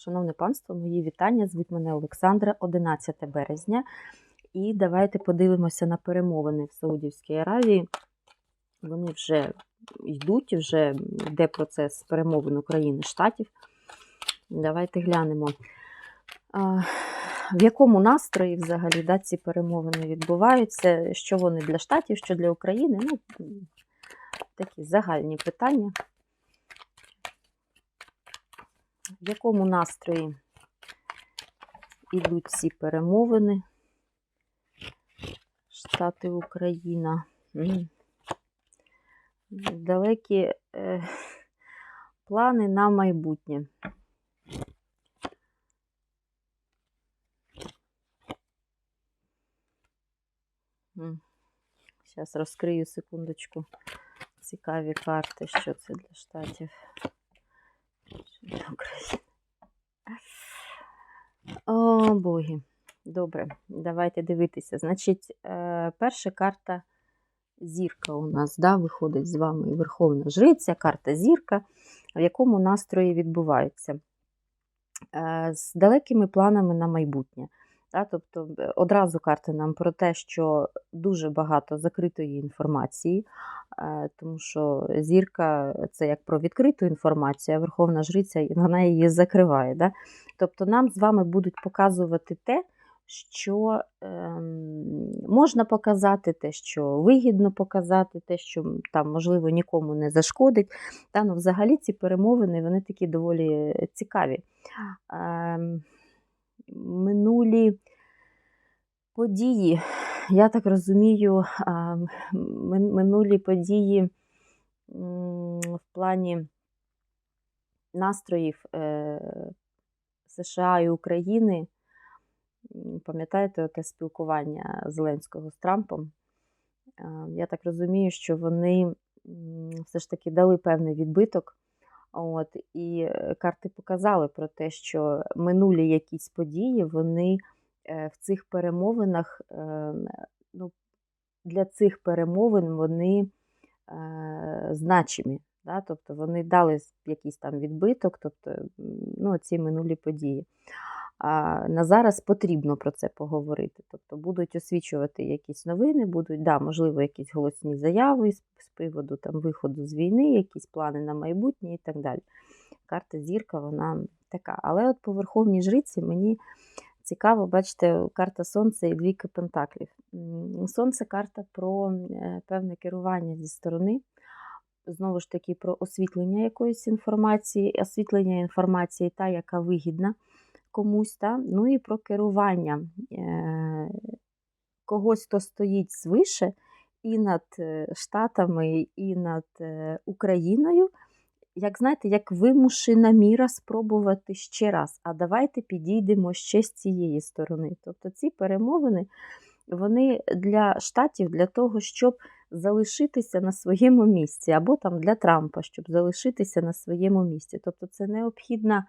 Шановне панство, мої вітання. Звуть мене Олександра, 11 березня. І давайте подивимося на перемовини в Саудівській Аравії. Вони вже йдуть, вже йде процес перемовин України Штатів. Давайте глянемо, в якому настрої взагалі да, ці перемовини відбуваються, що вони для Штатів, що для України. Ну, такі загальні питання. В якому настрої йдуть ці перемовини? Штати Україна. Далекі е, плани на майбутнє. Зараз розкрию секундочку. Цікаві карти, що це для штатів. О, боги. Добре, давайте дивитися. Значить, е, перша карта зірка у нас да, виходить з вами Верховна Жриця, карта зірка, в якому настрої відбуваються. Е, з далекими планами на майбутнє. Да, тобто одразу карта нам про те, що дуже багато закритої інформації, е, тому що зірка це як про відкриту інформацію, а Верховна Жриця вона її закриває. Да? Тобто нам з вами будуть показувати те, що е, можна показати, те, що вигідно показати, те, що там, можливо, нікому не зашкодить. Та, ну, Взагалі ці перемовини вони такі доволі цікаві. Е, минулі події, я так розумію, минулі події в плані настроїв е, США і України. Пам'ятаєте те спілкування Зеленського з Трампом? Я так розумію, що вони все ж таки дали певний відбиток. От, І е, карти показали про те, що минулі якісь події, вони в цих перемовинах, ну, для цих перемовин вони значимі. Да? Тобто вони дали якийсь там відбиток, тобто ну, ці минулі події. А на зараз потрібно про це поговорити. Тобто будуть освічувати якісь новини, будуть, да, можливо, якісь голосні заяви з, з приводу там, виходу з війни, якісь плани на майбутнє і так далі. Карта зірка, вона така. Але от по Верховній Жриці мені цікаво, бачите, карта Сонця і двійка Пентаклів. Сонце карта про е, певне керування зі сторони. Знову ж таки, про освітлення якоїсь інформації, освітлення інформації, та, яка вигідна комусь, та? ну і про керування е, когось, хто стоїть свише і над е, Штатами, і над е, Україною. Як знаєте, як вимушена міра спробувати ще раз. А давайте підійдемо ще з цієї сторони. Тобто ці перемовини вони для штатів для того, щоб залишитися на своєму місці, або там для Трампа, щоб залишитися на своєму місці. Тобто це необхідна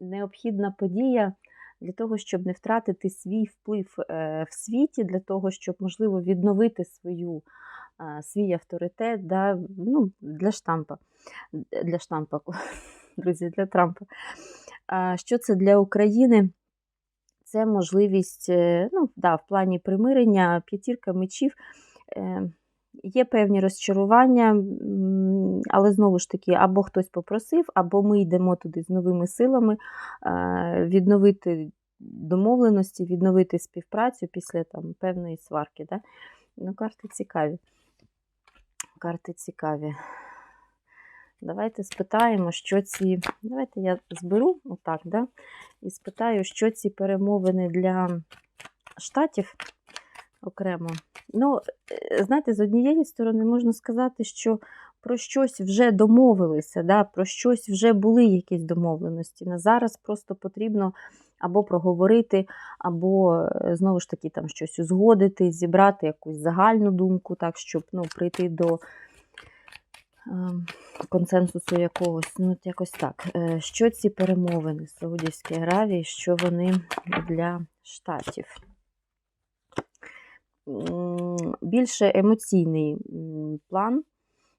необхідна подія для того, щоб не втратити свій вплив е, в світі, для того, щоб, можливо, відновити свою, свій авторитет да, ну, для штампа. Для штампа, друзі, для Трампа. Що це для України? Це можливість е, ну, да, в плані примирення, п'ятірка мечів. Є певні розчарування, але знову ж таки, або хтось попросив, або ми йдемо туди з новими силами е, відновити домовленості, відновити співпрацю після там, певної сварки. Да? Ну, Карти цікаві. Карти цікаві. Давайте спитаємо, що ці. Давайте я зберу отак, да? і спитаю, що ці перемовини для штатів окремо. Ну, е, знаєте, з однієї сторони можна сказати, що про щось вже домовилися, да, про щось вже були якісь домовленості. На зараз просто потрібно або проговорити, або, е, знову ж таки, там щось узгодити, зібрати якусь загальну думку, так, щоб ну, прийти до. Ем, консенсусу якогось, ну якось так. Е, що ці перемовини з Саудівської Аравії, що вони для штатів? Більше емоційний план.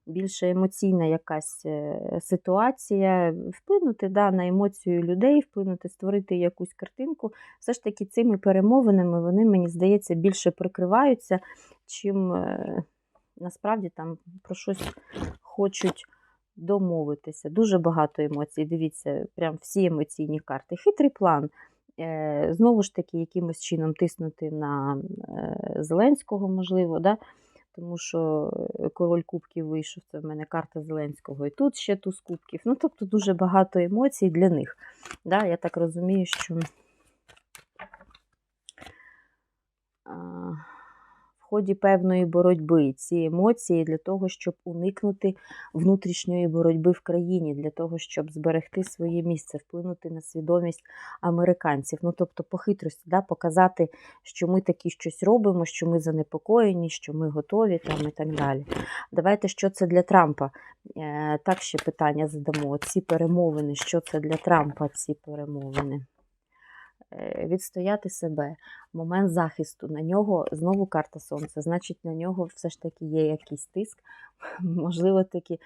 більше емоційна якась е, ситуація, вплинути да, на емоцію людей, вплинути, створити якусь картинку. Все ж таки, цими перемовинами вони, мені здається, більше прикриваються, чим е, насправді там про щось хочуть домовитися. Дуже багато емоцій. Дивіться, прям всі емоційні карти. Хитрий план. Е, Знову ж таки, якимось чином тиснути на е, Зеленського, можливо, да? тому що е, король кубків вийшов, це в мене карта Зеленського, і тут ще туз кубків. Ну, тобто дуже багато емоцій для них. Да? Я так розумію, що ході певної боротьби ці емоції для того, щоб уникнути внутрішньої боротьби в країні, для того, щоб зберегти своє місце, вплинути на свідомість американців. Ну, тобто, по хитрості, да, показати, що ми такі щось робимо, що ми занепокоєні, що ми готові там і так далі. Давайте, що це для Трампа? Е, Так ще питання задамо. Ці перемовини, що це для Трампа, ці перемовини? Е, Відстояти себе, момент захисту. На нього знову карта сонця, значить, на нього все ж таки є якийсь тиск. Можливо, таки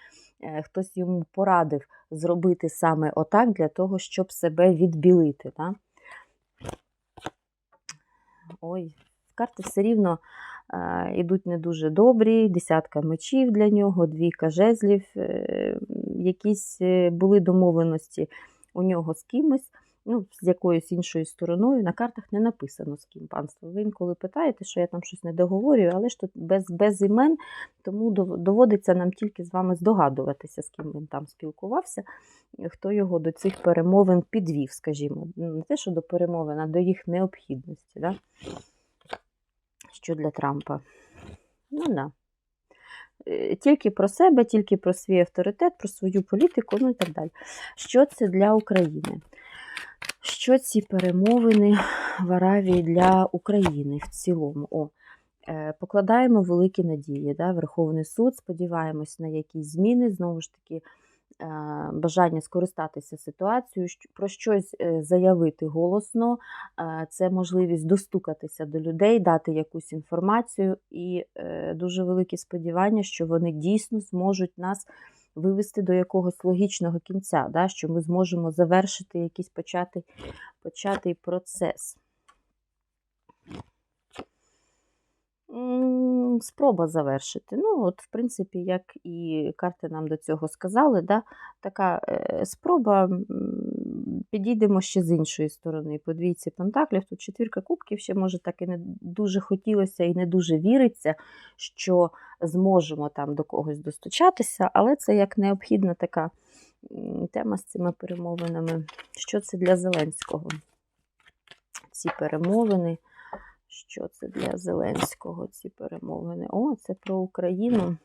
е, хтось йому порадив зробити саме отак для того, щоб себе відбілити. Да? Ой, карти все рівно е, йдуть не дуже добрі, десятка мечів для нього, двійка жезлів, е, якісь е, були домовленості у нього з кимось, ну, з якоюсь іншою стороною. На картах не написано з ким панство. Ви інколи питаєте, що я там щось не договорюю, але ж тут без, без імен, тому доводиться нам тільки з вами здогадуватися, з ким він там спілкувався, хто його до цих перемовин підвів, скажімо. Ну, Не те, що до перемовин, а до їх необхідності. Да? Що для Трампа? Ну, да. Е, Тільки про себе, тільки про свій авторитет, про свою політику, ну і так далі. Що це для України? Що ці перемовини в Аравії для України в цілому? О, е, покладаємо великі надії. Да? Верховний суд, сподіваємось на якісь зміни, знову ж таки, е, бажання скористатися ситуацією, про щось е, заявити голосно, це можливість достукатися до людей, дати якусь інформацію, і дуже великі сподівання, що вони дійсно зможуть нас вивести до якогось логічного кінця, да, що ми зможемо завершити якийсь початий, початий процес. Спроба завершити. Ну, от, в принципі, як і карти нам до цього сказали, да, така е, спроба, підійдемо ще з іншої сторони. По двійці пентаклів, тут четвірка кубків, ще може так і не дуже хотілося і не дуже віриться, що зможемо там до когось достучатися, але це як необхідна така тема з цими перемовинами. Що це для Зеленського? Ці перемовини. Що це для Зеленського, ці перемовини? О, це про Україну.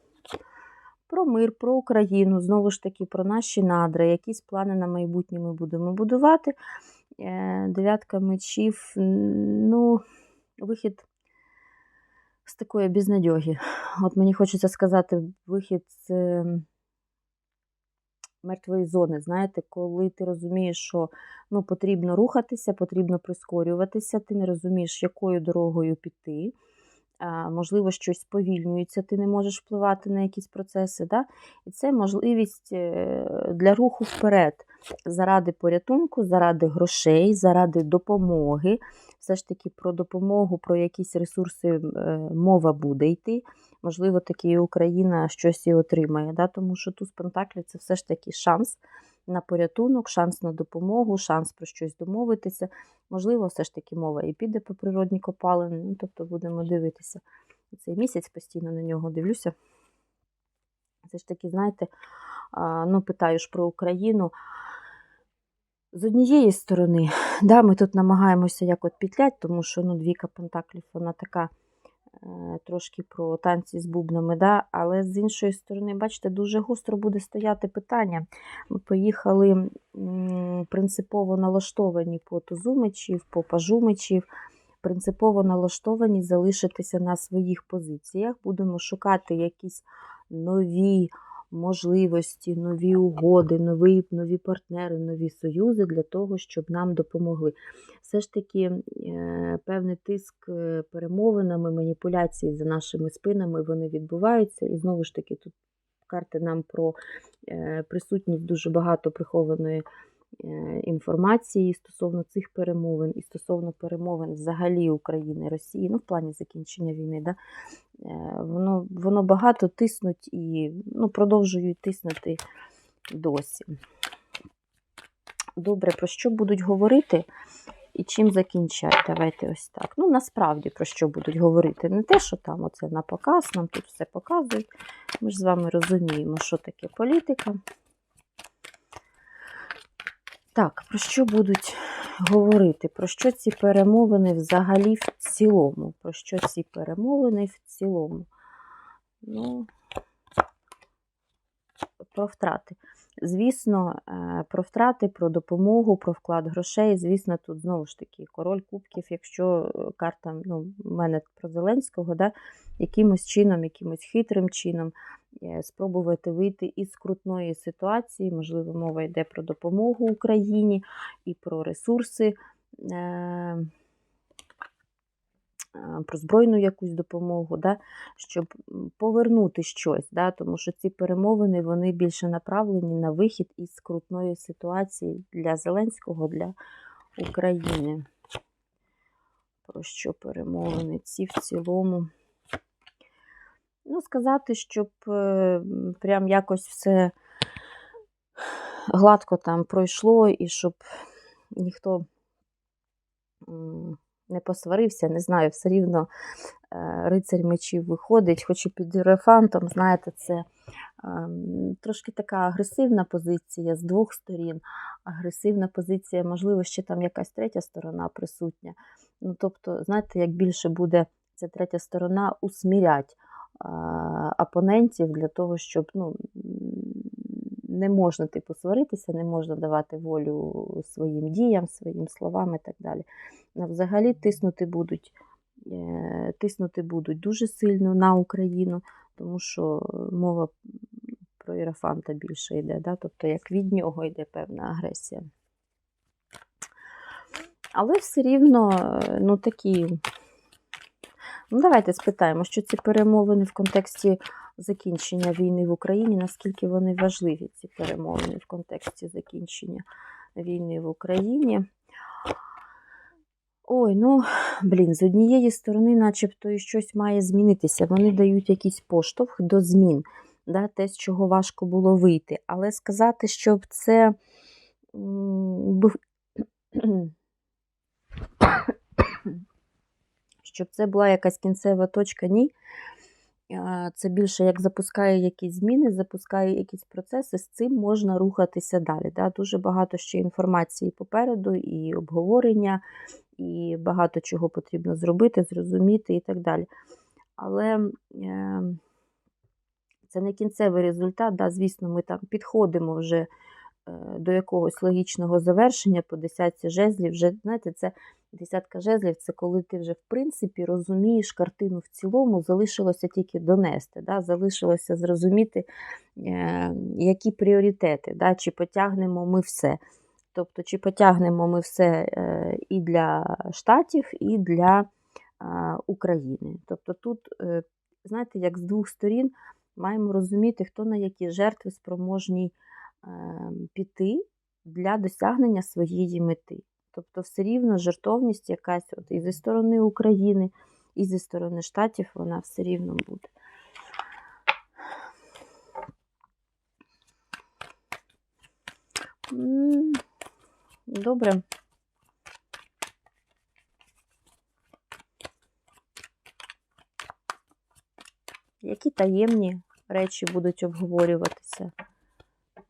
Про мир, про Україну, знову ж таки, про наші надра, якісь плани на майбутнє ми будемо будувати. Е, Дев'ятка мечів, ну, вихід з такої безнадьоги. От мені хочеться сказати, вихід з мертвої зони, знаєте, коли ти розумієш, що ну, потрібно рухатися, потрібно прискорюватися, ти не розумієш, якою дорогою піти. Можливо, щось сповільнюється, ти не можеш впливати на якісь процеси. Да? І це можливість е, для руху вперед, заради порятунку, заради грошей, заради допомоги. Все ж таки про допомогу, про якісь ресурси е, мова буде йти. Можливо, таки Україна щось і отримає, да? тому що туз Пентаклів це все ж таки шанс на порятунок, шанс на допомогу, шанс про щось домовитися. Можливо, все ж таки мова і піде по природній копалини. Ну, тобто будемо дивитися. Цей місяць постійно на нього дивлюся. Це ж таки, знаєте, ну, питаю ж про Україну. З однієї сторони, да, ми тут намагаємося як от пітлять, тому що ну, двійка пентаклів, вона така трошки про танці з бубнами, да, але з іншої сторони, бачите, дуже гостро буде стояти питання. Ми поїхали принципово налаштовані по тузумичів, по пажумичів. принципово налаштовані залишитися на своїх позиціях. Будемо шукати якісь нові можливості, нові угоди, нові, нові партнери, нові союзи для того, щоб нам допомогли. Все ж таки, е, певний тиск е, перемовинами, маніпуляції за нашими спинами вони відбуваються. І знову ж таки, тут карти нам про е, присутність дуже багато прихованої інформації стосовно цих перемовин і стосовно перемовин взагалі України і Росії, ну, в плані закінчення війни. Да? Е, Воно, воно багато тиснуть і ну, продовжують тиснути досі. Добре, про що будуть говорити і чим закінчать? Давайте ось так. Ну, насправді, про що будуть говорити? Не те, що там оце на показ, нам тут все показують. Ми ж з вами розуміємо, що таке політика. Так, про що будуть говорити? Про що ці перемовини взагалі в цілому? Про що ці перемовини в цілому? Ну, про втрати. Звісно, е, про втрати, про допомогу, про вклад грошей. Звісно, тут знову ж таки король кубків, якщо е, карта ну, в мене про Зеленського, да, якимось чином, якимось хитрим чином спробувати вийти із скрутної ситуації. Можливо, мова йде про допомогу Україні і про ресурси. Е- про збройну якусь допомогу, да, щоб повернути щось, да, тому що ці перемовини вони більше направлені на вихід із скрутної ситуації для Зеленського, для України. Про що перемовини ці в цілому? Ну, сказати, щоб е, прям якось все гладко там пройшло, і щоб ніхто не посварився, не знаю, все рівно е, рицарь мечів виходить, хоч і під Єрофантом, знаєте, це ем, трошки така агресивна позиція з двох сторін. Агресивна позиція, можливо, ще там якась третя сторона присутня. Ну, Тобто, знаєте, як більше буде ця третя сторона усмірять опонентів для того, щоб ну, не можна типу сваритися, не можна давати волю своїм діям, своїм словам і так далі. Взагалі тиснути будуть, е, тиснути будуть дуже сильно на Україну, тому що мова про Єрофанта більше йде, да? тобто як від нього йде певна агресія. Але все рівно, ну такі. Ну, давайте спитаємо, що ці перемовини в контексті закінчення війни в Україні, наскільки вони важливі, ці перемовини в контексті закінчення війни в Україні. Ой, ну, блін, з однієї сторони, начебто, і щось має змінитися. Вони дають якийсь поштовх до змін, да, те, з чого важко було вийти. Але сказати, щоб це. Щоб це була якась кінцева точка, ні. Це більше як запускає якісь зміни, запускає якісь процеси, з цим можна рухатися далі. Да? Дуже багато ще інформації попереду, і обговорення, і багато чого потрібно зробити, зрозуміти і так далі. Але е, це не кінцевий результат. Да? Звісно, ми там підходимо вже до якогось логічного завершення по десятці жезлів. Вже, знаєте, це Десятка жезлів це коли ти вже, в принципі, розумієш картину в цілому, залишилося тільки донести, да? залишилося зрозуміти, е, які пріоритети, да? чи потягнемо ми все. Тобто, чи потягнемо ми все е, і для Штатів, і для України. Тобто тут, е, знаєте, як з двох сторін маємо розуміти, хто на які жертви спроможні піти для досягнення своєї мети. Тобто, все рівно жертовність якась от і зі сторони України, і зі сторони Штатів вона все рівно буде. Добре. Які таємні речі будуть обговорюватися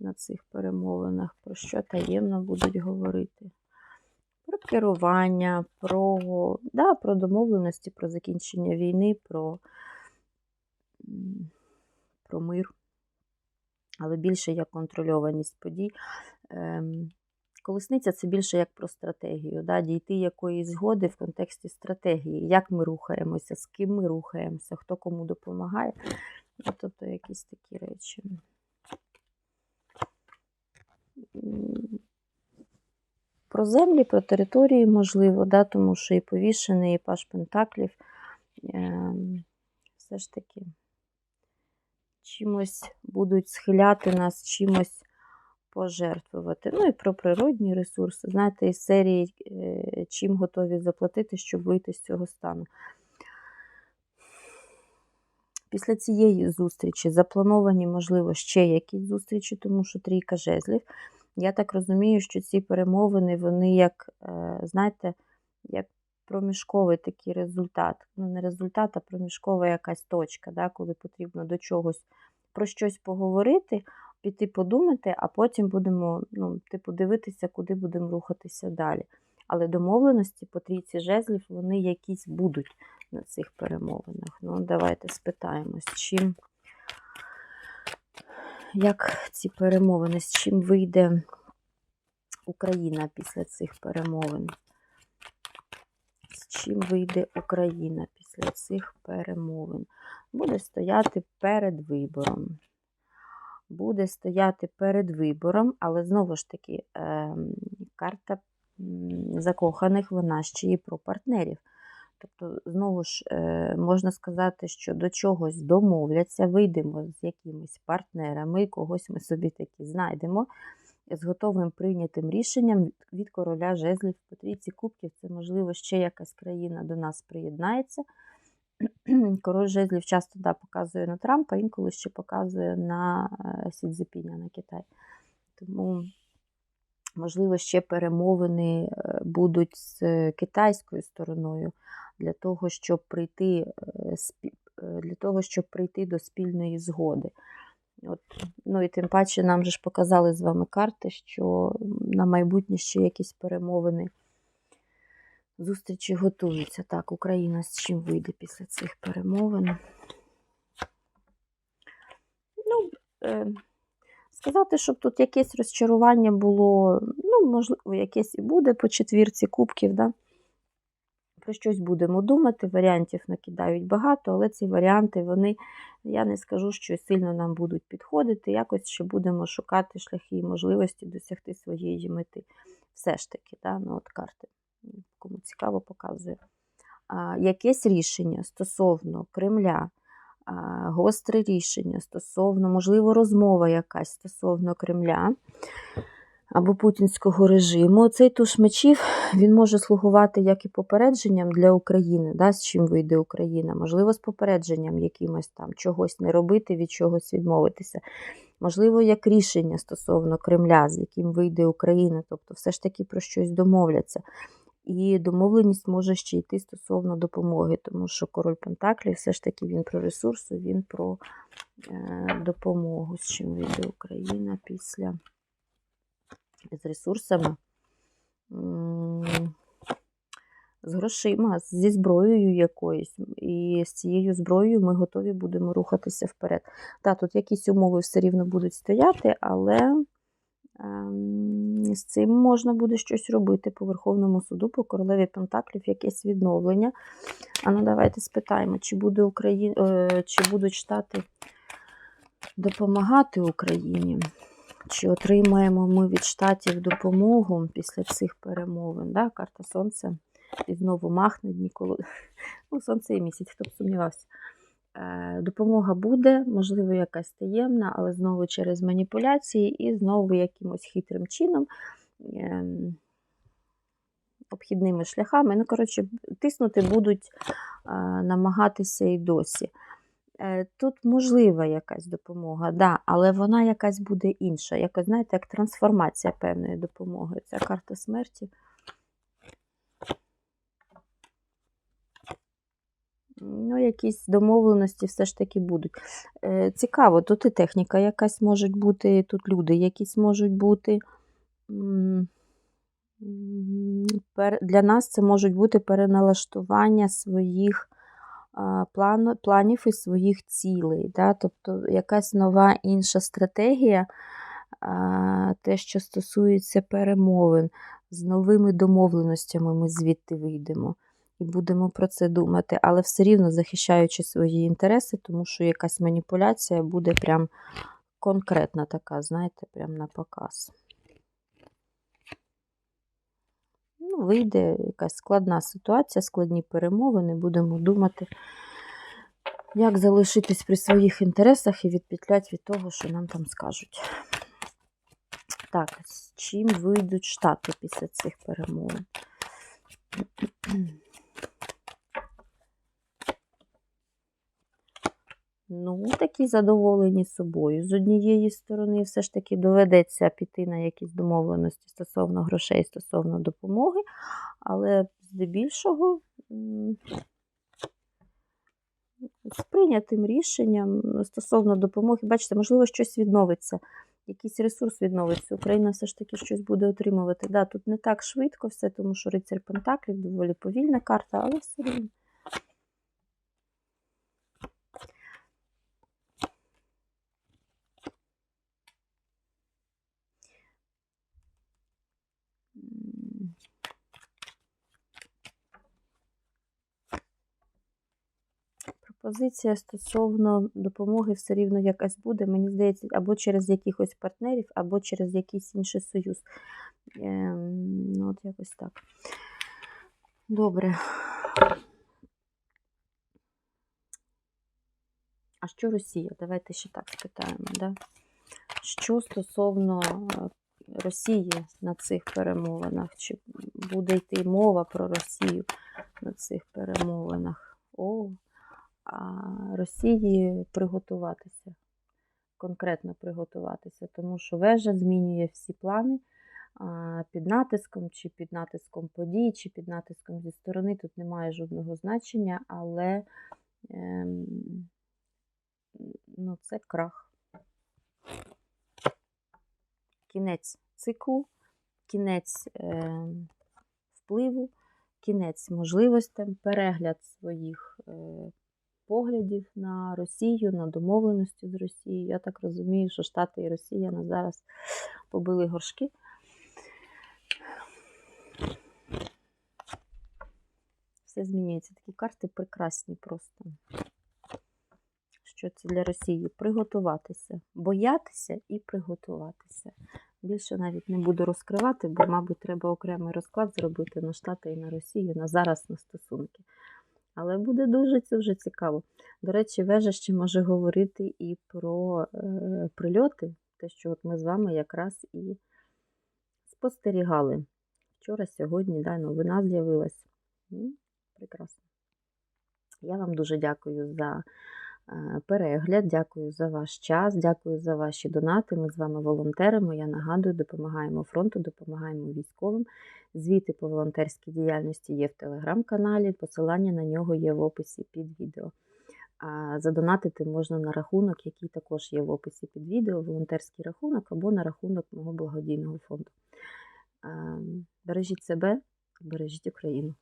на цих перемовинах? Про що таємно будуть говорити? про керування, про да, про домовленості, про закінчення війни, про, про мир, але більше як контрольованість подій. Ем, колесниця це більше як про стратегію, да, дійти якоїсь згоди в контексті стратегії, як ми рухаємося, з ким ми рухаємося, хто кому допомагає. Ну, тобто якісь такі речі про землі, про території, можливо, да, тому що і повішений, і паш Пентаклів. Е, все ж таки, чимось будуть схиляти нас, чимось пожертвувати. Ну і про природні ресурси. Знаєте, із серії, е, чим готові заплатити, щоб вийти з цього стану. Після цієї зустрічі заплановані, можливо, ще якісь зустрічі, тому що трійка жезлів. Я так розумію, що ці перемовини, вони як, е, знаєте, як проміжковий такий результат. Ну, не результат, а проміжкова якась точка, да, коли потрібно до чогось про щось поговорити, піти подумати, а потім будемо ну, типу, дивитися, куди будемо рухатися далі. Але домовленості по трійці жезлів, вони якісь будуть на цих перемовинах. Ну, давайте спитаємось, чим, як ці перемовини, з чим вийде Україна після цих перемовин? З чим вийде Україна після цих перемовин? Буде стояти перед вибором. Буде стояти перед вибором, але знову ж таки, е, карта закоханих, вона ще і про партнерів. Тобто, знову ж, е, можна сказати, що до чогось домовляться, вийдемо з якимись партнерами, когось ми собі таки знайдемо з готовим прийнятим рішенням від короля жезлів по трійці кубків. Це, можливо, ще якась країна до нас приєднається. Король жезлів часто да, показує на Трампа, інколи ще показує на е, Сідзепіня, на Китай. Тому, можливо, ще перемовини е, будуть з китайською стороною для того, щоб прийти е, для того, щоб прийти до спільної згоди. От, Ну і тим паче нам же ж показали з вами карти, що на майбутнє ще якісь перемовини. Зустрічі готуються. Так, Україна з чим вийде після цих перемовин. Ну, е, сказати, щоб тут якесь розчарування було, ну, можливо, якесь і буде по четвірці кубків, да? Про щось будемо думати. Варіантів накидають багато, але ці варіанти, вони, я не скажу, що сильно нам будуть підходити. Якось ще будемо шукати шляхи і можливості досягти своєї мети. Все ж таки, да? ну, от карти, кому цікаво, показує. А, Якесь рішення стосовно Кремля. Гостре рішення стосовно, можливо, розмова якась стосовно Кремля або путінського режиму. Цей туш мечів він може слугувати як і попередженням для України, да, з чим вийде Україна, можливо, з попередженням якимось там чогось не робити, від чогось відмовитися. Можливо, як рішення стосовно Кремля, з яким вийде Україна, тобто все ж таки про щось домовляться. І домовленість може ще йти стосовно допомоги, тому що король Пентаклі все ж таки він про ресурси, він про е, допомогу, з чим вийде Україна після з ресурсами, з грошима, зі зброєю якоюсь. І з цією зброєю ми готові будемо рухатися вперед. Так, тут якісь умови все рівно будуть стояти, але ем, з цим можна буде щось робити по Верховному суду, по королеві Пентаклів, якесь відновлення. А ну давайте спитаємо, чи буде Україна, е, чи будуть Штати допомагати Україні. Чи отримаємо ми від штатів допомогу після цих перемовин? Да? Карта Сонця і знову махне ніколи. Ну, Сонце і місяць, хто б сумнівався. Е, допомога буде, можливо, якась таємна, але знову через маніпуляції і знову якимось хитрим чином, ем, обхідними шляхами. Ну, коротше, тиснути будуть е, намагатися і досі. Е, тут можлива якась допомога, да, але вона якась буде інша. Якось, знаєте, як трансформація певної допомоги. Ця карта смерті. Ну, якісь домовленості все ж таки будуть. Е, цікаво, тут і техніка якась може бути, тут люди якісь можуть бути. Для нас це можуть бути переналаштування своїх плану, планів і своїх цілей. Да? Тобто якась нова інша стратегія, те, що стосується перемовин, з новими домовленостями ми звідти вийдемо. І будемо про це думати, але все рівно захищаючи свої інтереси, тому що якась маніпуляція буде прям конкретна така, знаєте, прям на показ. Ну, Вийде якась складна ситуація, складні перемовини, будемо думати, Як залишитись при своїх інтересах і відпетлять від того, що нам там скажуть. Так, з чим вийдуть штати після цих перемовин? Ну, такі задоволені собою. З однієї сторони, все ж таки доведеться піти на якісь домовленості стосовно грошей, стосовно допомоги, але здебільшого з прийнятим рішенням стосовно допомоги, бачите, можливо, щось відновиться, якийсь ресурс відновиться. Україна все ж таки щось буде отримувати. Да, тут не так швидко все, тому що рицарь Пентаклів доволі повільна карта, але все рівно. Пропозиція стосовно допомоги все рівно якась буде, мені здається, або через якихось партнерів, або через якийсь інший союз. Ем, ну, от якось так. Добре. А що Росія? Давайте ще так спитаємо. Да? Що стосовно е, Росії на цих перемовинах? Чи буде йти мова про Росію на цих перемовинах? О, Росії приготуватися, конкретно приготуватися, тому що вежа змінює всі плани під натиском, чи під натиском подій, чи під натиском зі сторони. Тут немає жодного значення, але ем, ну, це крах. Кінець циклу, кінець е, впливу, кінець можливостям, перегляд своїх е, поглядів на Росію, на домовленості з Росією. Я так розумію, що Штати і Росія на зараз побили горшки. Все змінюється. Такі карти прекрасні просто. Що це для Росії? Приготуватися, боятися і приготуватися. Більше навіть не буду розкривати, бо, мабуть, треба окремий розклад зробити на Штати і на Росію на зараз на стосунки. Але буде дуже це цікаво. До речі, вежа ще може говорити і про е, прильоти, те, що от ми з вами якраз і спостерігали. Вчора, сьогодні, да, новина з'явилась. Прекрасно. Я вам дуже дякую за перегляд, дякую за ваш час, дякую за ваші донати. Ми з вами волонтеримо. Я нагадую, допомагаємо фронту, допомагаємо військовим. Звіти по волонтерській діяльності є в телеграм-каналі, посилання на нього є в описі під відео. А задонатити можна на рахунок, який також є в описі під відео, волонтерський рахунок або на рахунок мого благодійного фонду. Ем, Бережіть себе, бережіть Україну.